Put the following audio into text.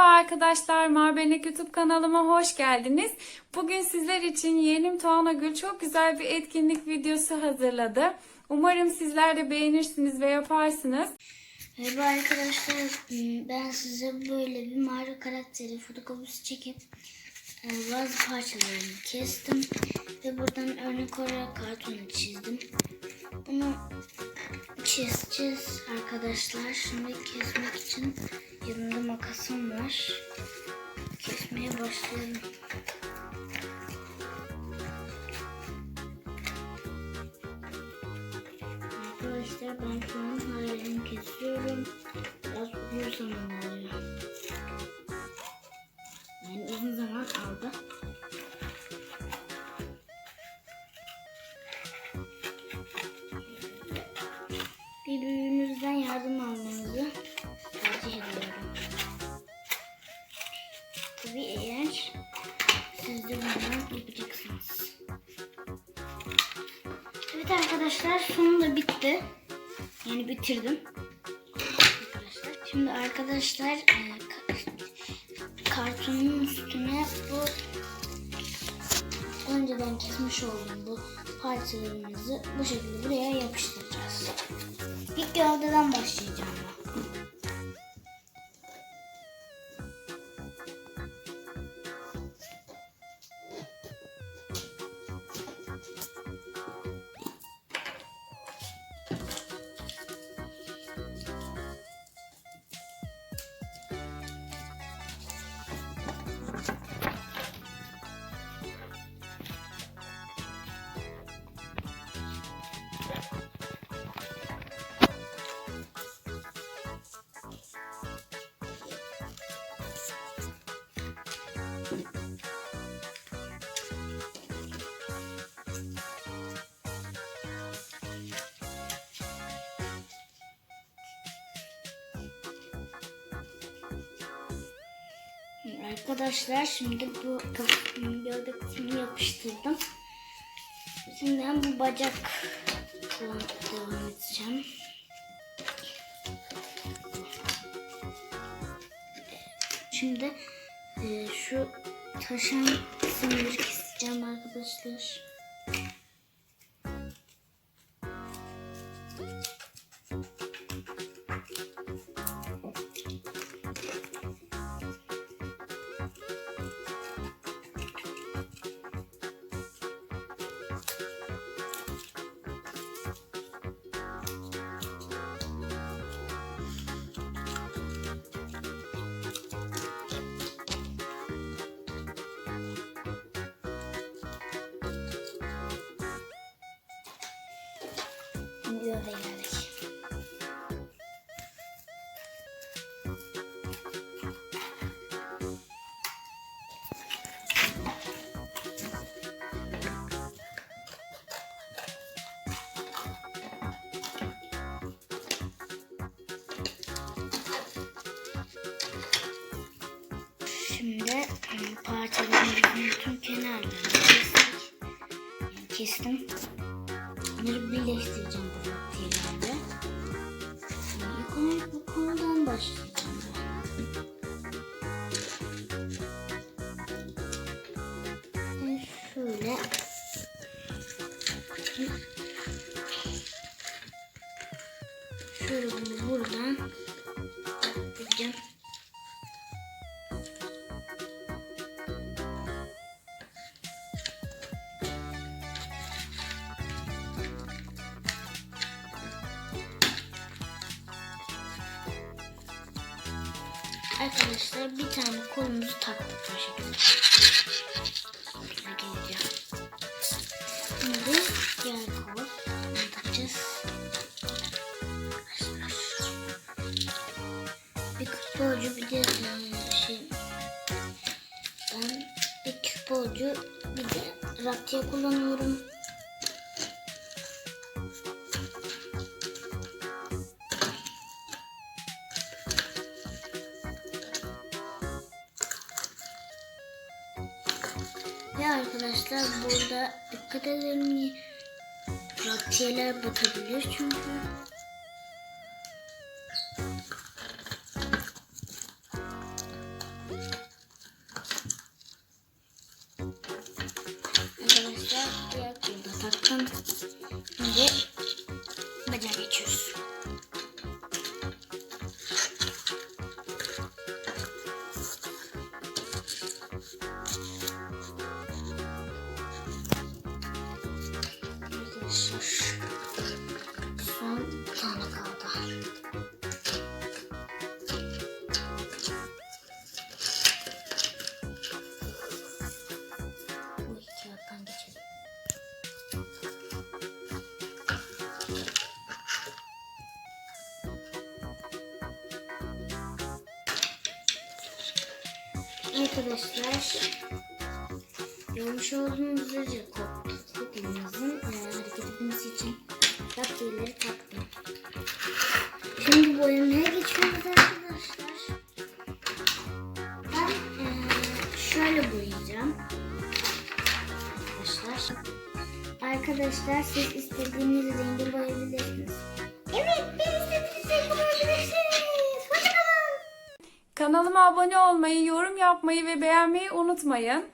Merhaba arkadaşlar, Marbenek YouTube kanalıma hoş geldiniz. Bugün sizler için yeğenim Tuana Gül çok güzel bir etkinlik videosu hazırladı. Umarım sizler de beğenirsiniz ve yaparsınız. Merhaba arkadaşlar. Ben size böyle bir Mario karakteri fotokopisi çekip e, bazı parçalarını kestim ve buradan örnek olarak kartonu çizdim. Bunu keseceğiz arkadaşlar. Şimdi kesmek için yanımda makasım var. Kesmeye başlayalım. Arkadaşlar ben şu an hayalimi kesiyorum. Biraz uzun zaman alıyor. Yani uzun zaman aldı. Bundan yapacaksınız. Evet arkadaşlar sonunda bitti. Yani bitirdim. Şimdi arkadaşlar e, ka- kartonun üstüne bu önceden kesmiş olduğum bu parçalarımızı bu şekilde buraya yapıştıracağız. İlk gövdeden başlayacağım ben. Arkadaşlar şimdi bu gövde kısmını yapıştırdım. Şimdi ben bu bacak devam edeceğim. Şimdi e, şu taşan kısımları keseceğim arkadaşlar. Gövde geldik. Şimdi e, parçalarımızın tüm kenarlarını kestik. Kestim. Bunları birleştireceğim Arkadaşlar bir tane kolumuzu taktık bu şekilde. Geleceğim. Şimdi diğer kol bunu takacağız. Bir futbolcu bir de e, şey ben bir futbolcu bir de raptiye kullanıyorum. Ve arkadaşlar burada dikkat edelim. Rakçiyeler batabilir çünkü. Arkadaşlar diğer kolda taktım. Şimdi Arkadaşlar son bir tane kaldı. Arkadaşlar görmüş olduğunuz üzere koktelimizin boyamaya geçiyoruz arkadaşlar. Ben e, şöyle boyayacağım. Arkadaşlar. Arkadaşlar siz istediğiniz rengi boyayabilirsiniz. Evet ben istediğiniz rengi boyayabilirsiniz. Hoşçakalın. Kanalıma abone olmayı, yorum yapmayı ve beğenmeyi unutmayın.